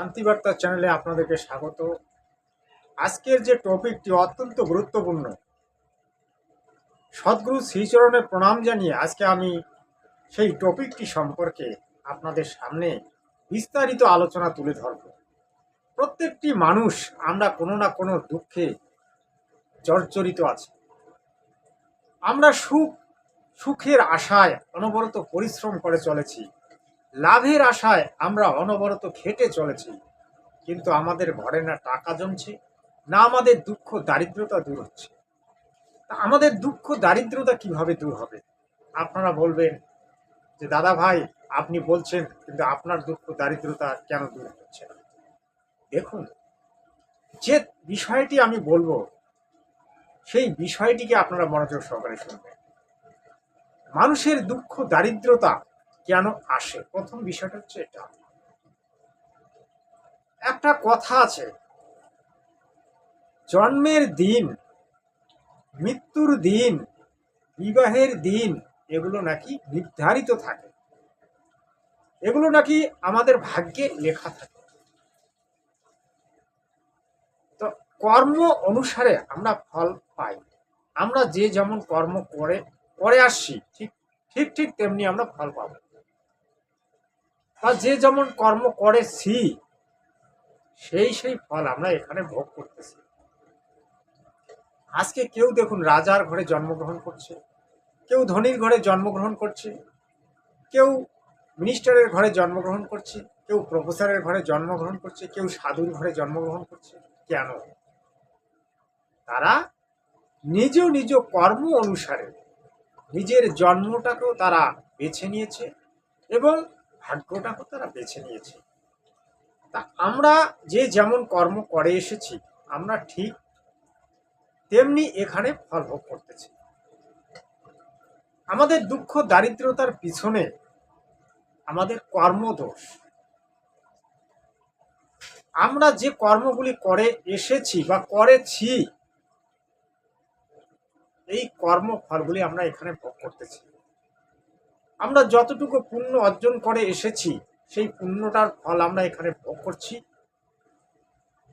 শান্তিবার্তা চ্যানেলে আপনাদেরকে স্বাগত। আজকের যে টপিকটি অত্যন্ত গুরুত্বপূর্ণ। সদ্গুরু শ্রীচরণে প্রণাম জানিয়ে আজকে আমি সেই টপিকটি সম্পর্কে আপনাদের সামনে বিস্তারিত আলোচনা তুলে ধরব। প্রত্যেকটি মানুষ আমরা কোনো না কোনো দুঃখে জর্জরিত আছি। আমরা সুখ, সুখের আশায় অনবরত পরিশ্রম করে চলেছি। লাভের আশায় আমরা অনবরত খেটে চলেছি। কিন্তু আমাদের ঘরে না টাকা জমছে, না আমাদের দুঃখ দারিদ্রতা দূর হচ্ছে। তা আমাদের দুঃখ দারিদ্রতা কীভাবে দূর হবে? আপনারা বলবেন যে, দাদা ভাই, আপনি বলছেন, কিন্তু আপনার দুঃখ দারিদ্রতা কেন দূর হচ্ছে? না দেখুন, যে বিষয়টি আমি বলব, সেই বিষয়টিকে আপনারা মনোযোগ সহকারে শুনবেন। মানুষের দুঃখ দারিদ্রতা কেন আসে? প্রথম বিষয়টা হচ্ছে এটা। একটা কথা আছে, জন্মের দিন, মৃত্যুর দিন, বিবাহের দিন, এগুলো নাকি নির্ধারিত থাকে। এগুলো নাকি আমাদের ভাগ্যে লেখা থাকে। তো কর্ম অনুসারে আমরা ফল পাই। আমরা যে যেমন কর্ম করে করে আসছি, ঠিক ঠিক ঠিক তেমনি আমরা ফল পাবো। বা যে যেমন কর্ম করেছি সেই সেই ফল আমরা এখানে ভোগ করতেছি। আজকে কেউ দেখুন রাজার ঘরে জন্মগ্রহণ করছে, কেউ ধনীর ঘরে জন্মগ্রহণ করছে, কেউ মিনিস্টারের ঘরে জন্মগ্রহণ করছে, কেউ প্রফেসরের ঘরে জন্মগ্রহণ করছে, কেউ সাধুর ঘরে জন্মগ্রহণ করছে, কেন? তারা নিজ নিজ কর্ম অনুসারে নিজের জন্মটাকেও তারা বেছে নিয়েছে এবং ভাগ্যটাকেও তারা বেছে নিয়েছে। তা আমরা যে যেমন কর্ম করে এসেছি, আমরা ঠিক তেমনি এখানে ফল ভোগ করতেছি। আমাদের দুঃখ, দারিদ্রতার পিছনে আমাদের কর্মদোষ। আমরা যে কর্মগুলি করে এসেছি বা করেছি, এই কর্মফলগুলি আমরা এখানে ভোগ করতেছি। আমরা যতটুকু পুণ্য অর্জন করে এসেছি, সেই পুণ্যটার ফল আমরা এখানে ভোগ করছি।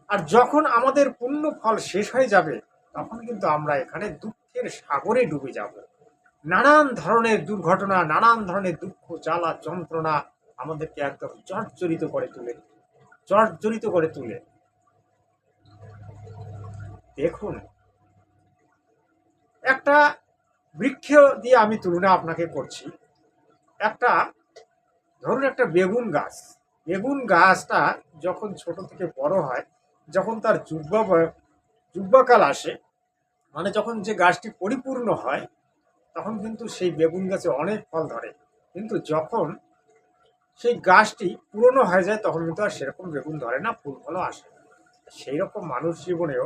আর যখন আমাদের পুণ্য ফল শেষ হয়ে যাবে, তখন কিন্তু আমরা এখানে দুঃখের সাগরে ডুবে যাব। নানান ধরনের দুর্ঘটনা, নানান ধরনের দুঃখ, জ্বালা, যন্ত্রণা আমাদেরকে একদম জর্জরিত করে তুলে, জর্জরিত করে তুলে। দেখুন, একটা বৃক্ষ দিয়ে আমি তুলনা আপনাকে করছি। একটা ধরুন একটা বেগুন গাছ। বেগুন গাছটা যখন ছোট থেকে বড় হয়, যখন তার যুব্বা যুব্বাকাল আসে মানে যখন যে গাছটি পরিপূর্ণ হয়, তখন কিন্তু সেই বেগুন গাছে অনেক ফল ধরে। কিন্তু যখন সেই গাছটি পুরনো হয়ে যায়, তখন কিন্তু আর সেরকম বেগুন ধরে না, ফুল ফলও আসে সেই রকম মানুষ জীবনেও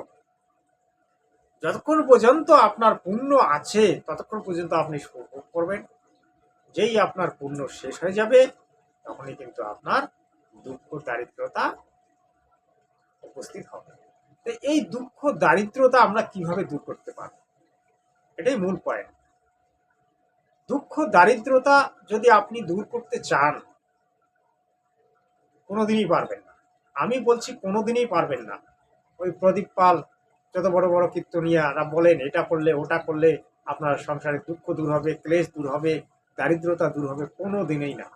যতক্ষণ পর্যন্ত আপনার পুণ্য আছে, ততক্ষণ পর্যন্ত আপনি সুভোগ করবেন। যেই আপনার পুণ্য শেষ হয়ে যাবে, তখনই কিন্তু আপনার দুঃখ, দারিদ্রতা উপস্থিত হবে। তো এই দুঃখ, দারিদ্রতা আমরা কীভাবে দূর করতে পারব? এটাই মূল পয়েন্ট দুঃখ, দারিদ্রতা যদি আপনি দূর করতে চান, কোনোদিনই পারবেন না। আমি বলছি কোনোদিনই পারবেন না। ওই প্রদীপ পাল, যত বড় বড় কীর্তনিয়ারা বলেন, এটা করলে, ওটা করলে আপনার সংসারে দুঃখ দূর হবে, ক্লেশ দূর হবে দারিদ্রতা দূর হবে কোনো দিনেই না।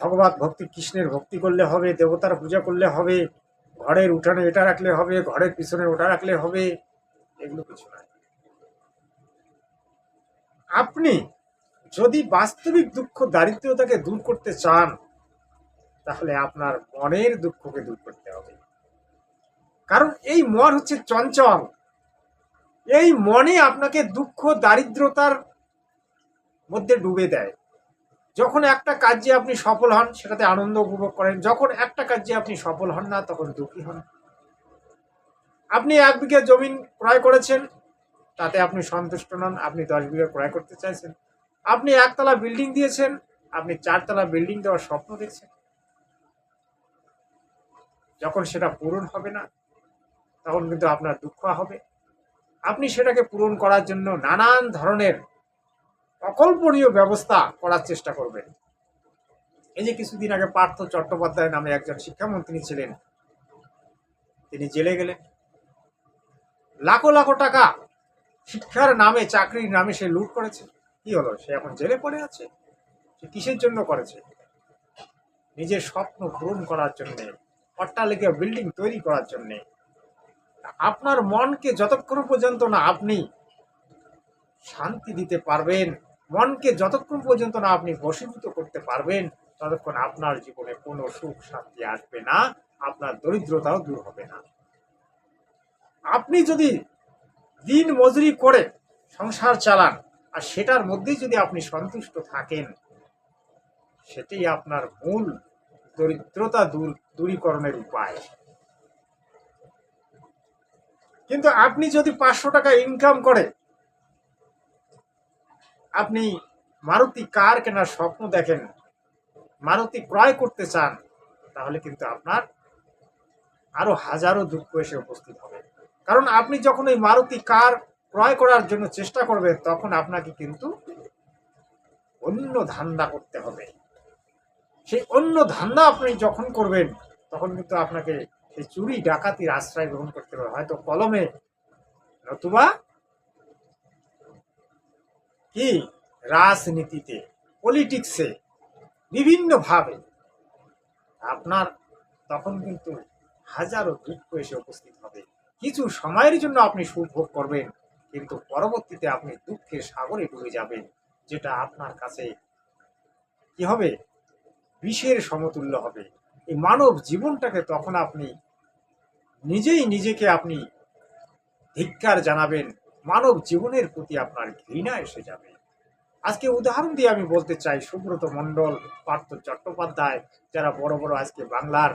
ভগবত ভক্তি, কৃষ্ণের ভক্তি করলে হবে, দেবতার পূজা করলে হবে, ঘরের উঠানে এটা রাখলে হবে, ঘরের পিছনে ওটা রাখলে হবে, এগুলো কিছু নয় আপনি যদি বাস্তবিক দুঃখ, দারিদ্রতাকে দূর করতে চান, তাহলে আপনার মনের দুঃখকে দূর করতে হবে। কারণ এই মন হচ্ছে চঞ্চল। এই মনে আপনাকে দুঃখ, দারিদ্রতার মধ্যে ডুবে দেয়। যখন একটা কাজে আপনি সফল হন, সেটাতে আনন্দ উপভোগ করেন। যখন একটা কাজে আপনি সফল হন না, তখন দুঃখী হন। আপনি এক বিঘা জমিন ক্রয় করেছেন, তাতে আপনি সন্তুষ্ট নন, আপনি দশ বিঘা ক্রয় করতে চাইছেন। আপনি একতলা বিল্ডিং দিয়েছেন, আপনি চারতলা বিল্ডিং দেওয়ার স্বপ্ন দেখছেন। যখন সেটা পূরণ হবে না, তখন কিন্তু আপনার দুঃখ হবে। আপনি সেটাকে পূরণ করার জন্য নানান ধরনের অকল্পনীয় ব্যবস্থা করার চেষ্টা করবেন। এই যে কিছুদিন আগে পার্থ চট্টোপাধ্যায় নামে একজন শিক্ষামন্ত্রী ছিলেন, তিনি জেলে গেলেন। লাখো লাখো টাকা শিক্ষার নামে, চাকরির নামে সে লুট করেছে। কি হলো? সে এখন জেলে পড়ে আছে? সে কিসের জন্য করেছে? নিজের স্বপ্ন পূরণ করার জন্যে, অট্টালিকা বিল্ডিং তৈরি করার জন্যে আপনার মনকে যতক্ষণ পর্যন্ত না আপনি শান্তি দিতে পারবেন, মনকে যতক্ষণ পর্যন্ত না আপনি বশীভূত করতে পারবেন, ততক্ষণ আপনার জীবনে কোনো সুখ শান্তি আসবে না, আপনার দরিদ্রতাও দূর হবে না। আপনি যদি দিন মজুরি করে সংসার চালান, আর সেটার মধ্যেই যদি আপনি সন্তুষ্ট থাকেন, সেটাই আপনার মূল দরিদ্রতা দূর, দূরীকরণের উপায়। কিন্তু আপনি যদি পাঁচশো টাকা ইনকাম করে, আপনি মারুতি কার কেনার স্বপ্ন দেখেন, মারুতি ক্রয় করতে চান, তাহলে কিন্তু আপনার আরও হাজারো দুঃখ এসে উপস্থিত হবে। কারণ আপনি যখন ওই মারুতি কার ক্রয় করার জন্য চেষ্টা করবেন, তখন আপনাকে কিন্তু অন্য ধান্দা করতে হবে। সেই অন্য ধান্দা আপনি যখন করবেন, তখন কিন্তু আপনাকে সেই চুরি ডাকাতির আশ্রয় গ্রহণ করতে হবে হয়তো কলমে, নতুবা কি? রাজনীতিতে পলিটিক্সে বিভিন্নভাবে। আপনার তখন কিন্তু হাজারো দুঃখ এসে উপস্থিত হবে। কিছু সময়ের জন্য আপনি সুখ ভোগ করবেন, কিন্তু পরবর্তীতে আপনি দুঃখের সাগরে ডুবে যাবেন, যেটা আপনার কাছে কি হবে? বিষের সমতুল্য হবে। এই মানব জীবনটাকে তখন আপনি নিজেই নিজেকে আপনি ধিক্কার জানাবেন। মানব জীবনের প্রতি আপনার ঘৃণা এসে যাবে। আজকে উদাহরণ দিয়ে আমি বলতে চাই, সুব্রত মণ্ডল, পার্থ চট্টোপাধ্যায় যারা বড় বড় আজকে বাংলার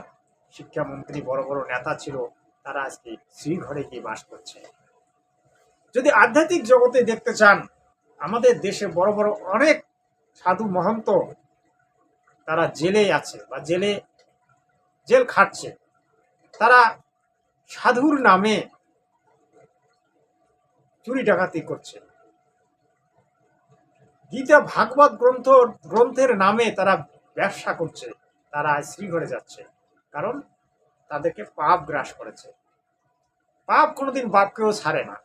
শিক্ষামন্ত্রী, বড় বড় নেতা ছিল, তারা আজকে শ্রীঘরে গিয়ে বাস করছে। যদি আধ্যাত্মিক জগতে দেখতে চান, আমাদের দেশে বড় বড় অনেক সাধু মহন্ত তারা জেলে আছে বা জেলে জেল খাটছে। তারা সাধুর নামে চুরি ডাকাতি করছে। গীতা ভাগবত গ্রন্থ, গ্রন্থের নামে তারা ব্যবসা করছে। তারা শ্রীঘরে যাচ্ছে। কারণ তাদেরকে পাপ গ্রাস করেছে। পাপ কোনোদিন বাপকেও ছাড়ে না।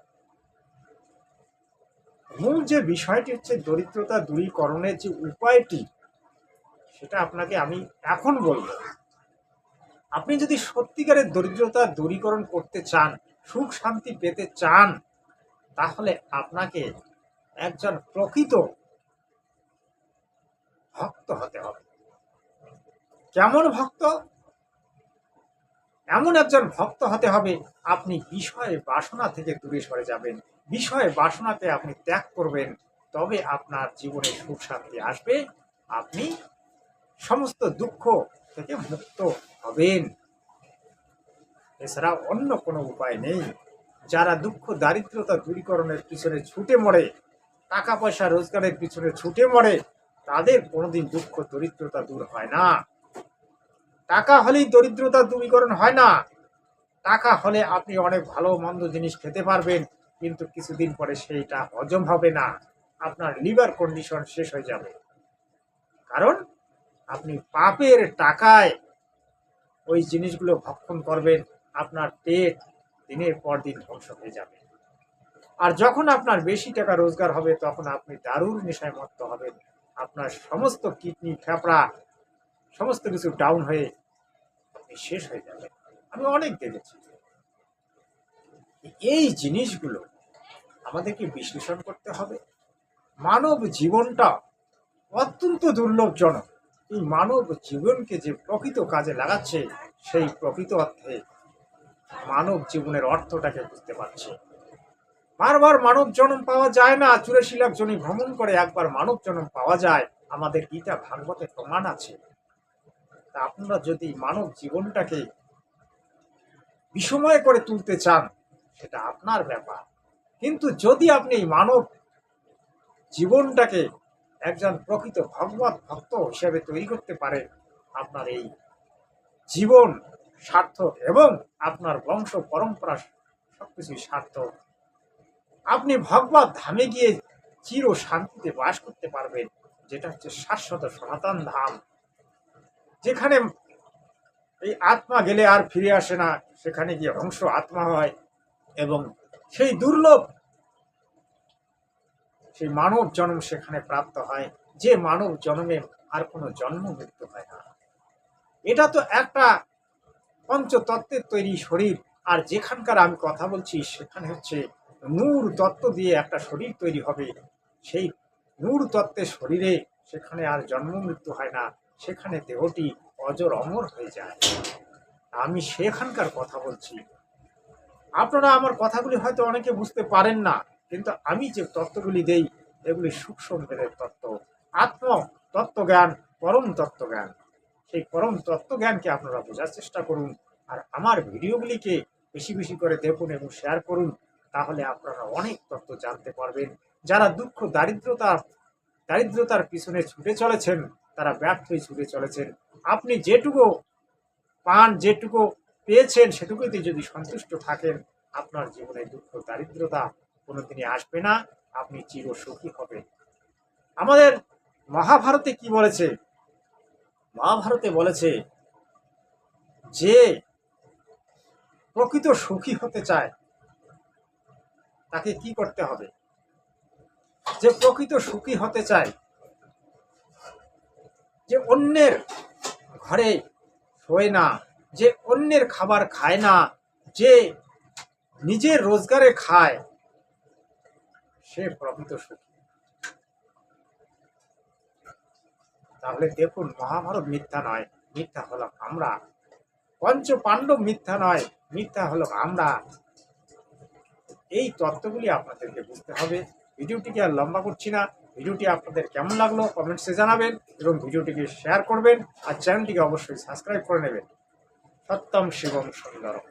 মূল যে বিষয়টি হচ্ছে দরিদ্রতা দূরীকরণের যে উপায়টি, সেটা আপনাকে আমি এখন বলব। আপনি যদি সত্যিকারের দরিদ্রতা দূরীকরণ করতে চান, সুখ শান্তি পেতে চান, তাহলে আপনাকে একজন প্রকৃত ভক্ত হতে হবে। কেমন ভক্ত? এমন একজন ভক্ত হতে হবে, আপনি বিষয়ে বাসনা থেকে দূরে সরে যাবেন। বিষয়ে বাসনাকে আপনি ত্যাগ করবেন, তবে আপনার জীবনে সুখ শান্তি আসবে। আপনি সমস্ত দুঃখ থেকে মুক্ত হবেন। এছাড়া অন্য কোনো উপায় নেই। যারা দুঃখ, দারিদ্রতা দূরীকরণের পিছনে ছুটে মরে টাকা পয়সা রোজগারের পিছনে ছুটে মরে, তাদের কোনোদিন দুঃখ, দরিদ্রতা দূর হয় না। টাকা হলেই দরিদ্রতা দূরীকরণ হয় না। টাকা হলে আপনি অনেক ভালো মন্দ জিনিস খেতে পারবেন, কিন্তু কিছুদিন পরে সেইটা হজম হবে না। আপনার লিভার কন্ডিশন শেষ হয়ে যাবে। কারণ আপনি পাপের টাকায় ওই জিনিসগুলো ভক্ষণ করবেন, আপনার পেট দিনের পর দিন ধ্বংস হয়ে যাবে। আর যখন আপনার বেশি টাকা রোজগার হবে, তখন আপনি দারুণ নেশায় মত্ত হবেন। আপনার সমস্ত কিডনি ফ্যাপড়া সমস্ত কিছু ডাউন হয়ে আপনি শেষ হয়ে যাবেন। আমি অনেক দেখেছি। এই জিনিসগুলো আমাদেরকে বিশ্লেষণ করতে হবে। মানব জীবনটা অত্যন্ত দুর্লভজনক। এই মানব জীবনকে যে প্রকৃত কাজে লাগাচ্ছে, সেই প্রকৃত অর্থে মানব জীবনের অর্থটাকে বুঝতে পারছে। বারবার মানব জন্ম পাওয়া যায় না, চুরাশি লাখ জনই ভ্রমণ করে, একবার মানব জন্ম পাওয়া যায়। আমাদের গীতা ভাগবতে প্রমাণ আছে। তা আপনারা যদি মানব জীবনটাকে বিষময় করে তুলতে চান, সেটা আপনার ব্যাপার। কিন্তু যদি আপনি মানব জীবনটাকে একজন প্রকৃত ভগবত ভক্ত হিসেবে তৈরি করতে পারে আপনার এই জীবন সার্থক এবং আপনার বংশ পরম্পরা সবকিছুই সার্থক। আপনি ভগবত ধামে গিয়ে চির শান্তিতে বাস করতে পারবেন, যেটা হচ্ছে শাশ্বত সনাতন ধাম। যেখানে এই আত্মা গেলে আর ফিরে আসে না, সেখানে গিয়ে ধ্বংস আত্মা হয় এবং সেই দুর্লভ সেই মানব জন্ম সেখানে প্রাপ্ত হয়। যে মানব জন্মে আর কোনো জন্ম মৃত্যু হয় না। এটা তো একটা পঞ্চতত্ত্বের তৈরি শরীর। আর যেখানকার আমি কথা বলছি, সেখানে হচ্ছে নূর তত্ত্ব দিয়ে একটা শরীর তৈরি হবে। সেই নূর তত্ত্বের শরীরে সেখানে আর জন্ম মৃত্যু হয় না। সেখানে দেহটি অজর অমর হয়ে যায়। আমি সেখানকার কথা বলছি। আপনারা আমার কথাগুলি হয়তো অনেকে বুঝতে পারেন না। কিন্তু আমি যে তত্ত্বগুলি দেই, এগুলি সূক্ষ্ম বেদের তত্ত্ব। আত্ম তত্ত্বজ্ঞান, পরম তত্ত্বজ্ঞান। সেই পরম তত্ত্বজ্ঞানকে আপনারা বোঝার চেষ্টা করুন আর আমার ভিডিওগুলিকে বেশি বেশি করে দেখুন এবং শেয়ার করুন, তাহলে আপনারা অনেক তত্ত্ব জানতে পারবেন। যারা দুঃখ, দারিদ্রতা, দারিদ্রতার পিছনে ছুটে চলেছেন, তারা ব্যর্থ হয়ে ছুটে চলেছেন। আপনি যেটুকু পান, যেটুকু পেয়েছেন, সেটুকুতে যদি সন্তুষ্ট থাকেন, আপনার জীবনে দুঃখ, দারিদ্রতা কোনোদিনই আসবে না, আপনি চির সুখী হবেন। আমাদের মহাভারতে কি বলেছে? মহাভারতে বলেছে যে প্রকৃত সুখী হতে চায়, তাকে কি করতে হবে? যে প্রকৃত সুখী হতে চায়, যে অন্যের ঘরে শোয় না, যে অন্যের খাবার খায় না, যে নিজের রোজগারে খায় সে প্রকৃত সুখী। তাহলে দেখুন, মহাভারত মিথ্যা নয়, মিথ্যা হলো আমরা। পঞ্চ পাণ্ডব মিথ্যা নয়, মিথ্যা হলো আমরা। এই তত্ত্বগুলি আপনাদেরকে বুঝতে হবে। ভিডিওটিকে আর লম্বা করছি না। ভিডিওটি আপনাদের কেমন লাগল কমেন্টসে জানাবেন এবং ভিডিওটিকে শেয়ার করবেন। আর চ্যানেলটিকে অবশ্যই সাবস্ক্রাইব করে নেবেন। সত্যম শিবম সুন্দরম।